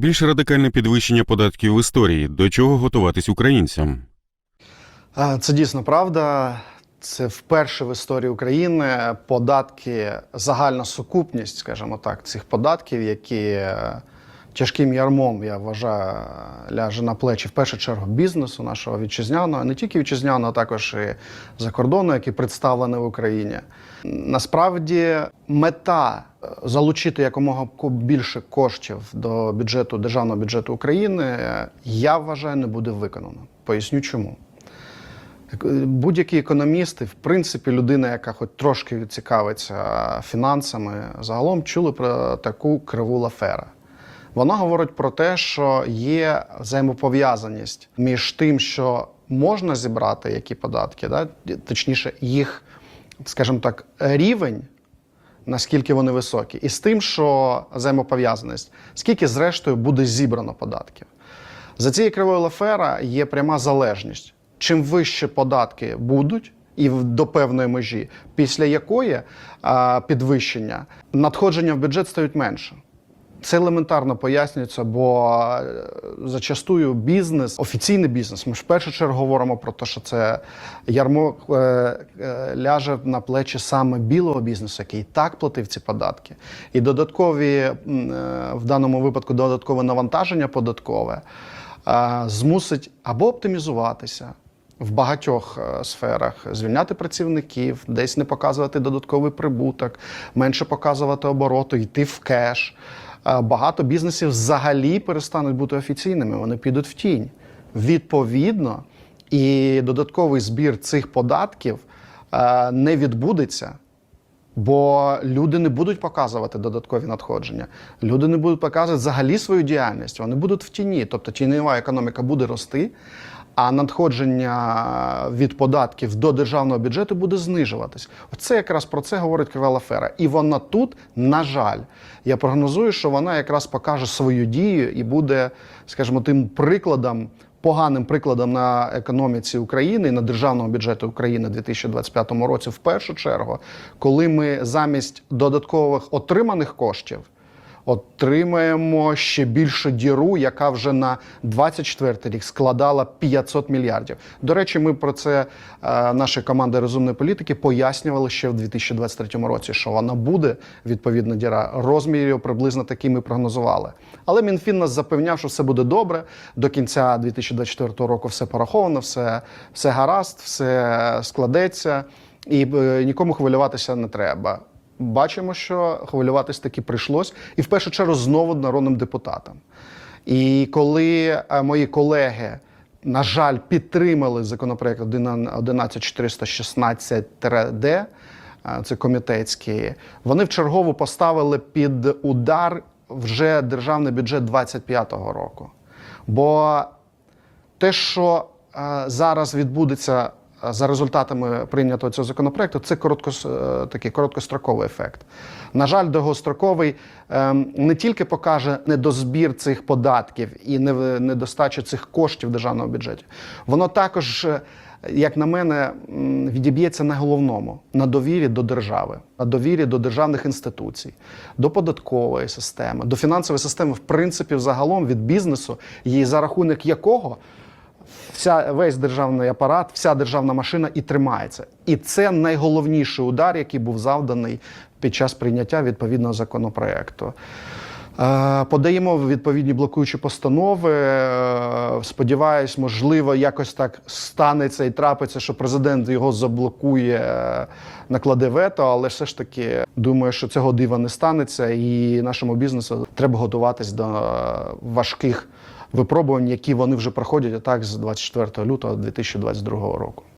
Більш радикальне підвищення податків в історії. До чого готуватись українцям? Це дійсно правда. Це вперше в історії України податки, загальна сукупність, скажімо так, цих податків, які е, тяжким ярмом, я вважаю, ляже на плечі в першу чергу бізнесу нашого вітчизняного, не тільки вітчизняного, а також і за кордону, який представлений в Україні. Насправді мета е, залучити якомога більше коштів до бюджету державного бюджету України, е, я вважаю, не буде виконано. Поясню чому. Будь-які економісти, в принципі, людина, яка хоч трошки цікавиться фінансами, загалом чули про таку криву Лафера. Вона говорить про те, що є взаємопов'язаність між тим, що можна зібрати які податки, да? точніше, їх, скажімо так, рівень, наскільки вони високі, і з тим, що взаємопов'язаність, скільки зрештою буде зібрано податків. За цією кривою Лафера є пряма залежність. Чим вище податки будуть, і до певної межі, після якої а, підвищення надходження в бюджет стають менше. Це елементарно пояснюється, бо е, зачастую бізнес, офіційний бізнес, ми ж в першу чергу говоримо про те, що це ярмо е, е, ляже на плечі саме білого бізнесу, який і так платив ці податки. І додаткові, в даному випадку, додаткове навантаження податкове змусить або оптимізуватися. В багатьох сферах звільняти працівників, десь не показувати додатковий прибуток, менше показувати обороту, йти в кеш. Е, Багато бізнесів взагалі перестануть бути офіційними, вони підуть в тінь. Відповідно, і додатковий збір цих податків е, не відбудеться. Бо люди не будуть показувати додаткові надходження. Люди не будуть показувати взагалі свою діяльність. Вони будуть в тіні. Тобто тіньова економіка буде рости, а надходження від податків до державного бюджету буде знижуватись. Оце якраз про це говорить Кривела Фера. І вона тут, на жаль, я прогнозую, що вона якраз покаже свою дію і буде, скажімо, тим прикладом поганим прикладом на економіці України на державному бюджеті України у 2025 році, в першу чергу, коли ми замість додаткових отриманих коштів отримаємо ще більшу діру, яка вже на 24 рік складала 500 мільярдів. До речі, ми про це е, наша команда розумної політики пояснювали ще в 2023 році, що вона буде відповідна діра розмірів приблизно такі ми прогнозували. Але Мінфін нас запевняв, що все буде добре. До кінця 2024 року все пораховано, все, все гаразд, все складеться, і е, нікому хвилюватися не треба. Бачимо, що хвилюватись таки прийшлось, і в першу чергу знову народним депутатам. І коли е, мої колеги, на жаль, підтримали законопроект 11416-д, е, це комітетський, вони вчергово поставили під удар вже державний бюджет 2025 року. Бо те, що е, зараз відбудеться за результатами прийнятого цього законопроекту, це короткос, е, такий короткостроковий ефект. На жаль, довгостроковий е, не тільки покаже недозбір цих податків і не- недостачу цих коштів в державному бюджеті, воно також. е, Як на мене, відіб'ється на головному на довірі до держави, на довірі до державних інституцій, до податкової системи, до фінансової системи, в принципі, взагалом від бізнесу, і за рахунок якого вся весь державний апарат, вся державна машина і тримається. І це найголовніший удар, який був завданий під час прийняття відповідного законопроекту. Е, Подаємо відповідні блокуючі постанови. Е, Сподіваюсь, можливо, якось так станеться і трапиться, що президент його заблокує, е, накладе вето, але все ж таки думаю, що цього дива не станеться, і нашому бізнесу треба готуватись до важких випробувань, які вони вже проходять так з 24 лютого 2022 року.